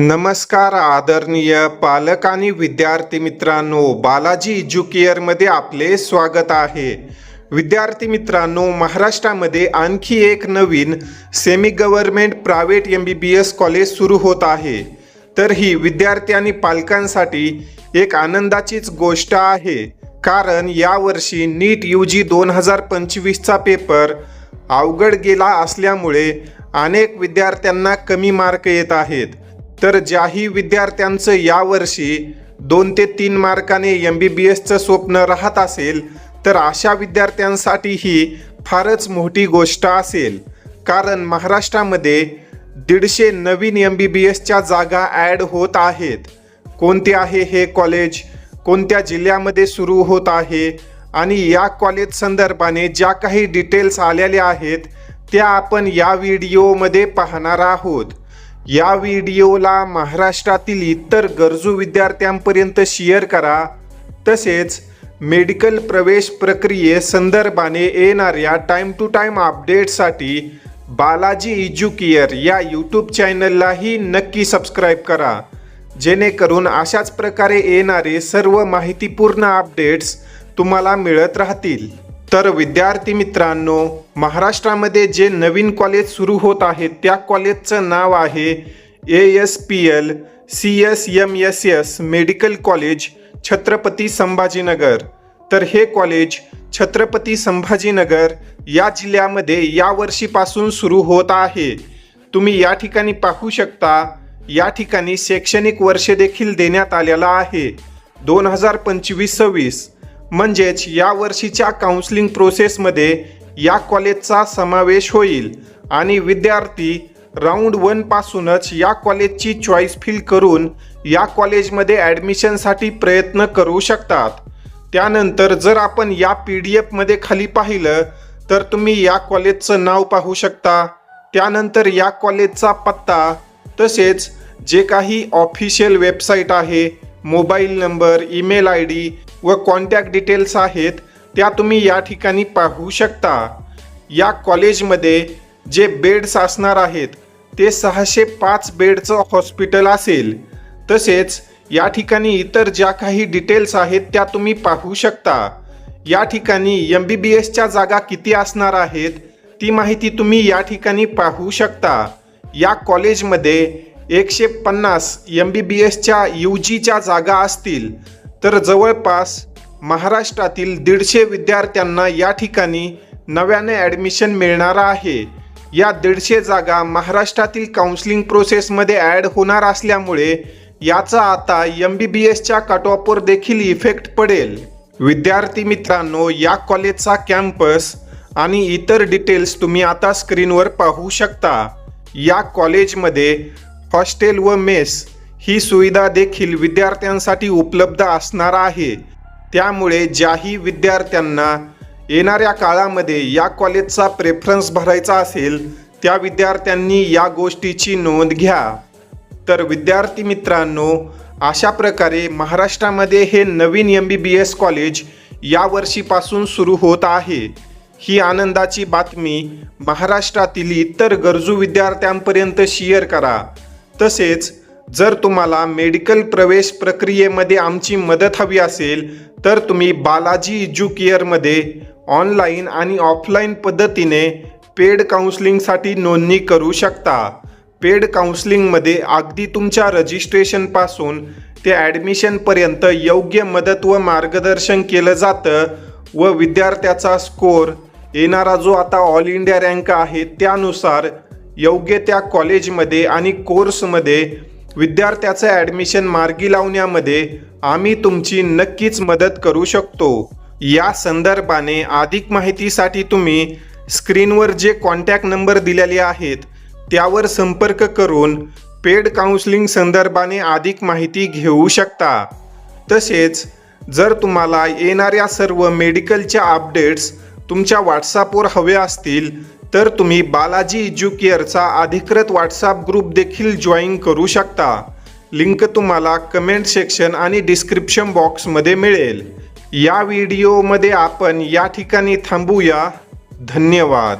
नमस्कार आदरणीय पालक आणि विद्यार्थी मित्रांनो बालाजी एज्युकेअरमध्ये आपले स्वागत आहे. विद्यार्थी मित्रांनो महाराष्ट्रामध्ये आणखी एक नवीन semi government private M B B S college सुरू होत आहे. तर ही विद्यार्थी आणि पालकांसाठी एक आनंदाचीच गोष्ट आहे. कारण यावर्षी नीट यू जी दोन हजार पंचवीसचा पेपर अवघड गेला असल्यामुळे अनेक विद्यार्थ्यांना कमी मार्क येत आहेत. तर ज्याही विद्यार्थ्यांचं यावर्षी दोन ते तीन मार्काने एम बी बी एसचं स्वप्न राहत असेल तर अशा विद्यार्थ्यांसाठी ही फारच मोठी गोष्ट असेल. कारण महाराष्ट्रामध्ये दीडशे नवीन एम बी बी एसच्या जागा ॲड होत आहेत. कोणते आहे हे कॉलेज? कोणत्या जिल्ह्यामध्ये सुरू होत आहे? आणि या कॉलेज संदर्भाने ज्या काही डिटेल्स आलेल्या आहेत त्या आपण या व्हिडिओमध्ये पाहणार आहोत. या व्हिडिओला महाराष्ट्रातील इतर गरजू विद्यार्थ्यांपर्यंत शेअर करा. तसेच मेडिकल प्रवेश प्रक्रिये संदर्भाने येणाऱ्या टाईम टू टाईम अपडेटसाठी बालाजी इज्युकेअर या यूट्यूब चॅनललाही नक्की सबस्क्राईब करा. जेणेकरून अशाच प्रकारे येणारे सर्व माहितीपूर्ण अपडेट्स तुम्हाला मिळत राहतील. तर विद्यार्थी मित्रांनो महाराष्ट्रामध्ये जे नवीन कॉलेज सुरू होत आहे त्या कॉलेजचं नाव आहे A S P L C S M S S medical college Chhatrapati Sambhajinagar. तर हे कॉलेज छत्रपती संभाजीनगर या जिल्ह्यामध्ये या वर्षीपासून सुरू होत आहे. तुम्ही या ठिकाणी पाहू शकता या ठिकाणी शैक्षणिक वर्ष देखील देण्यात आलेला आहे. दोन हजार पंचवीस सव्वीस म्हणजेच या वर्षीच्या काउन्सिलिंग प्रोसेसमध्ये या कॉलेजचा समावेश होईल. आणि विद्यार्थी राऊंड वनपासूनच या कॉलेजची चॉईस फिल करून या कॉलेजमध्ये ॲडमिशनसाठी प्रयत्न करू शकतात. त्यानंतर जर आपण या पी डी एफमध्ये खाली पाहिलं तर तुम्ही या कॉलेजचं नाव पाहू शकता. त्यानंतर या कॉलेजचा पत्ता तसेच जे काही ऑफिशियल वेबसाईट आहे mobile number email I D व कॉन्टॅक्ट डिटेल्स आहेत त्या तुम्ही या ठिकाणी पाहू शकता. या कॉलेजमध्ये जे बेड्स असणार आहेत ते सहाशे पाच बेडचं हॉस्पिटल असेल. तसेच या ठिकाणी इतर ज्या काही डिटेल्स आहेत त्या तुम्ही पाहू शकता. या ठिकाणी एम बी बी एसच्या जागा किती असणार आहेत ती माहिती तुम्ही या ठिकाणी पाहू शकता. या कॉलेजमध्ये एकशे पन्नास एम बी बी एसच्या यू जीच्या जागा असतील. तर जवळपास महाराष्ट्रातील दीडशे विद्यार्थ्यांना या ठिकाणी नव्याने ॲडमिशन मिळणार आहे. या दीडशे जागा महाराष्ट्रातील काउन्सिलिंग प्रोसेसमध्ये ॲड होणार असल्यामुळे याचा आता एम बी बी एसच्या कटऑफवर देखील इफेक्ट पडेल. विद्यार्थी मित्रांनो या कॉलेजचा कॅम्पस आणि इतर डिटेल्स तुम्ही आता स्क्रीनवर पाहू शकता. या कॉलेजमध्ये हॉस्टेल व मेस ही सुविधा देखील विद्यार्थ्यांसाठी उपलब्ध असणार आहे. त्यामुळे ज्याही विद्यार्थ्यांना येणाऱ्या काळामध्ये या कॉलेजचा प्रेफरन्स भरायचा असेल त्या विद्यार्थ्यांनी या गोष्टीची नोंद घ्या. तर विद्यार्थी मित्रांनो अशा प्रकारे महाराष्ट्रामध्ये हे नवीन M B B S college या वर्षीपासून सुरू होत आहे. ही आनंदाची बातमी महाराष्ट्रातील इतर गरजू विद्यार्थ्यांपर्यंत शेअर करा. तसेच जर तुम्हाला मेडिकल प्रवेश प्रक्रियेमध्ये आमची मदत हवी असेल तर तुम्ही बालाजी एज्युकेअरमध्ये ऑनलाईन आणि ऑफलाईन पद्धतीने पेड काउन्सिलिंगसाठी नोंदणी करू शकता. पेड काउन्सिलिंगमध्ये अगदी तुमच्या रजिस्ट्रेशनपासून ते ॲडमिशनपर्यंत योग्य मदत व मार्गदर्शन केलं जातं व विद्यार्थ्याचा स्कोर येणारा जो आता ऑल इंडिया रँक आहे त्यानुसार योग्य त्या कॉलेजमध्ये आणि कोर्समध्ये विद्यार्थ्याचं ॲडमिशन मार्गी लावण्यामध्ये आम्ही तुमची नक्कीच मदत करू शकतो. या संदर्भाने अधिक माहितीसाठी तुम्ही स्क्रीनवर जे कॉन्टॅक्ट नंबर दिलेले आहेत त्यावर संपर्क करून पेड काउन्सिलिंग संदर्भाने अधिक माहिती घेऊ शकता. तसेच जर तुम्हाला येणाऱ्या सर्व मेडिकलच्या अपडेट्स तुमच्या व्हॉट्सॲपवर हवे असतील तर तुम्ही बालाजी एज्युकेअरचा अधिकृत व्हॉट्सअप ग्रुप देखील जॉईन करू शकता. लिंक तुम्हाला कमेंट सेक्शन आणि डिस्क्रिप्शन बॉक्समध्ये मिळेल. या व्हिडिओमध्ये आपण या ठिकाणी थांबूया. धन्यवाद.